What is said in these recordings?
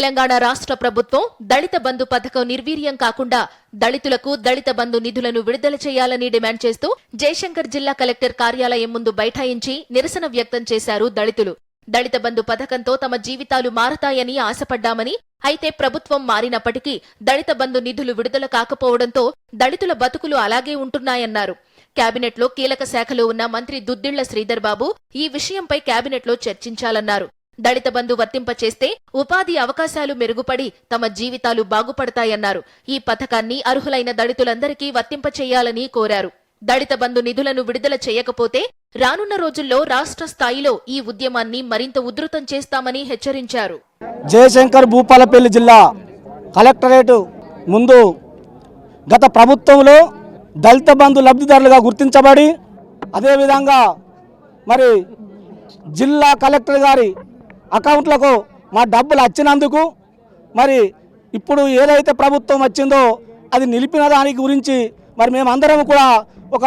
తెలంగాణ రాష్ట్ర ప్రభుత్వం దళిత బంధు పథకం నిర్వీర్యం కాకుండా దళితులకు దళిత బంధు నిధులను విడుదల చేయాలని డిమాండ్ చేస్తూ జయశంకర్ జిల్లా కలెక్టర్ కార్యాలయం ముందు బైఠాయించి నిరసన వ్యక్తం చేశారు దళితులు. దళిత బంధు పథకంతో తమ జీవితాలు మారతాయని ఆశపడ్డామని అయితే ప్రభుత్వం మారినప్పటికీ దళిత బంధు నిధులు విడుదల కాకపోవడంతో దళితుల బతుకులు అలాగే ఉంటున్నాయన్నారు. కేబినెట్లో కీలక శాఖలో ఉన్న మంత్రి దుద్దిళ్ళ శ్రీధర్బాబు ఈ విషయంపై కేబినెట్లో చర్చించాలన్నారు. దళిత బంధు వర్తింపచేస్తే ఉపాధి అవకాశాలు మెరుగుపడి తమ జీవితాలు బాగుపడతాయన్నారు. ఈ పథకాన్ని అర్హులైన దళితులందరికీ వర్తింపచేయాలని కోరారు. దళిత బంధు నిధులను విడుదల చేయకపోతే రానున్న రోజుల్లో రాష్ట్ర స్థాయిలో ఈ ఉద్యమాన్ని మరింత ఉధృతం చేస్తామని హెచ్చరించారు. జయశంకర్ భూపాలపల్లి జిల్లా కలెక్టరేటు ముందు గత ప్రభుత్వంలో దళిత బంధు లబ్ధిదారులుగా గుర్తించబడి అదేవిధంగా మరి జిల్లా కలెక్టర్ గారి అకౌంట్లకు మా డబ్బులు వచ్చినందుకు మరి ఇప్పుడు ఏదైతే ప్రభుత్వం వచ్చిందో అది నిలిపిన దాని గురించి మరి మేమందరం కూడా ఒక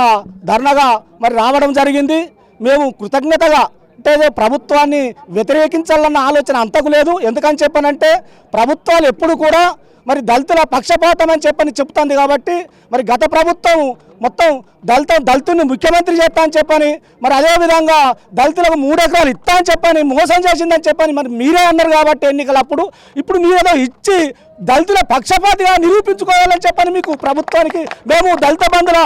ధర్నగా మరి రావడం జరిగింది. మేము కృతజ్ఞతగా అంటే ప్రభుత్వాన్ని వ్యతిరేకించాలన్న ఆలోచన అంతకు లేదు. ఎందుకని చెప్పానంటే ప్రభుత్వాలు ఎప్పుడు కూడా మరి దళితుల పక్షపాతం అని చెప్పని చెప్తుంది కాబట్టి మరి గత ప్రభుత్వం మొత్తం దళిత దళితుని ముఖ్యమంత్రి చేస్తా అని చెప్పని మరి అదేవిధంగా దళితులకు మూడు ఎకరాలు ఇస్తా అని చెప్పని మోసం చేసిందని చెప్పని మరి మీరే అన్నారు కాబట్టి ఎన్నికలప్పుడు. ఇప్పుడు మీరు ఏదో ఇచ్చి దళితుల పక్షపాతిగా నిరూపించుకోవాలని చెప్పని మీకు ప్రభుత్వానికి మేము దళిత బంధుల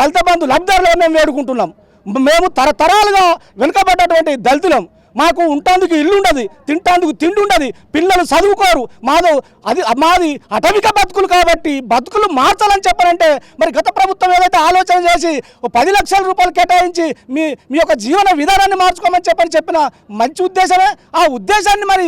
దళిత బంధు లబ్ధారులు మేము వేడుకుంటున్నాం. మేము తరతరాలుగా వెనుకబడ్డటువంటి దళితులం. మాకు ఉంటాందుకు ఇల్లు ఉండదు తింటాందుకు తిండి ఉండదు పిల్లలు చదువుకోరు. మాది అది మాది అటవిక బతుకులు కాబట్టి బతుకులు మార్చాలని చెప్పాలంటే మరి గత ప్రభుత్వం ఏదైతే ఆలోచన చేసి పది లక్షల రూపాయలు కేటాయించి మీ మీ యొక్క జీవన విధానాన్ని మార్చుకోమని చెప్పని చెప్పిన మంచి ఉద్దేశమే. ఆ ఉద్దేశాన్ని మరి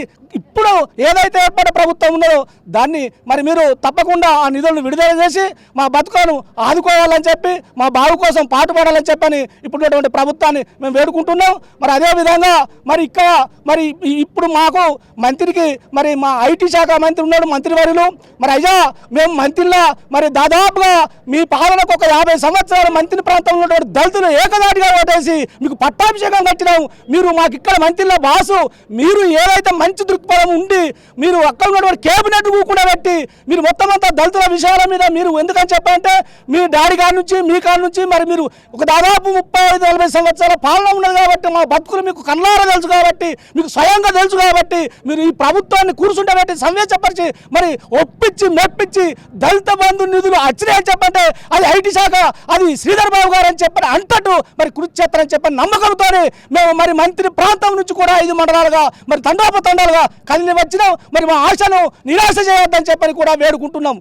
ఇప్పుడు ఏదైతే ఏర్పడే ప్రభుత్వం ఉన్నదో దాన్ని మరి మీరు తప్పకుండా ఆ నిధులను విడుదల చేసి మా బతుకను ఆదుకోవాలని చెప్పి మా బావు కోసం పాటుపడాలని చెప్పని ఇప్పుడున్నటువంటి ప్రభుత్వాన్ని మేము వేడుకుంటున్నాం. మరి అదేవిధంగా మరి ఇక్కడ మరి ఇప్పుడు మాకు మంత్రికి మరి మా ఐటీ శాఖ మంత్రి ఉన్నాడు మంత్రివర్యులు మరి అయ్యా మేము మంత్రిలా మరి దాదాపుగా మీ పాలనకు ఒక యాభై సంవత్సరాల మంత్రి ప్రాంతంలో ఉన్నటువంటి దళితులు ఏకదాటిగా ఓటేసి మీకు పట్టాభిషేకం కట్టినాం. మీరు మాకు ఇక్కడ మంత్రిలో బాసు. మీరు ఏదైతే మంచి దృక్పథం ఉండి మీరు అక్కడ ఉన్నటువంటి కేబినెట్ కూడా పెట్టి మీరు మొత్తం అంతా దళితుల విషయాల మీద మీరు ఎందుకని చెప్పాలంటే మీ డాడీ గారి నుంచి మీ కాడి నుంచి మరి మీరు ఒక దాదాపు ముప్పై ఐదు నలభై సంవత్సరాల పాలన ఉన్నది కాబట్టి మా బతుకులు మీకు కన్నారా తెలుసు కాబట్టి మీకు స్వయంగా తెలుసు కాబట్టి మీరు ఈ ప్రభుత్వాన్ని కూర్చుండబెట్టి సంవేశపరిచి మరి ఒప్పించి మెప్పించి దళిత బంధు నిధులు వచ్చినాయని చెప్పంటే అది ఐటీ శాఖ అది శ్రీధర్ బాబు గారు అని చెప్పని అంతటు మరి కృషి చేస్తారని చెప్పని నమ్మకంతోనే మేము మరి మంత్రి ప్రాంతం నుంచి కూడా ఐదు మండలాలుగా మరి తండోపతండాలుగా కదిలి వచ్చినాం. మరి మా ఆశను నిరాశ చేయొద్దని చెప్పని కూడా వేడుకుంటున్నాం.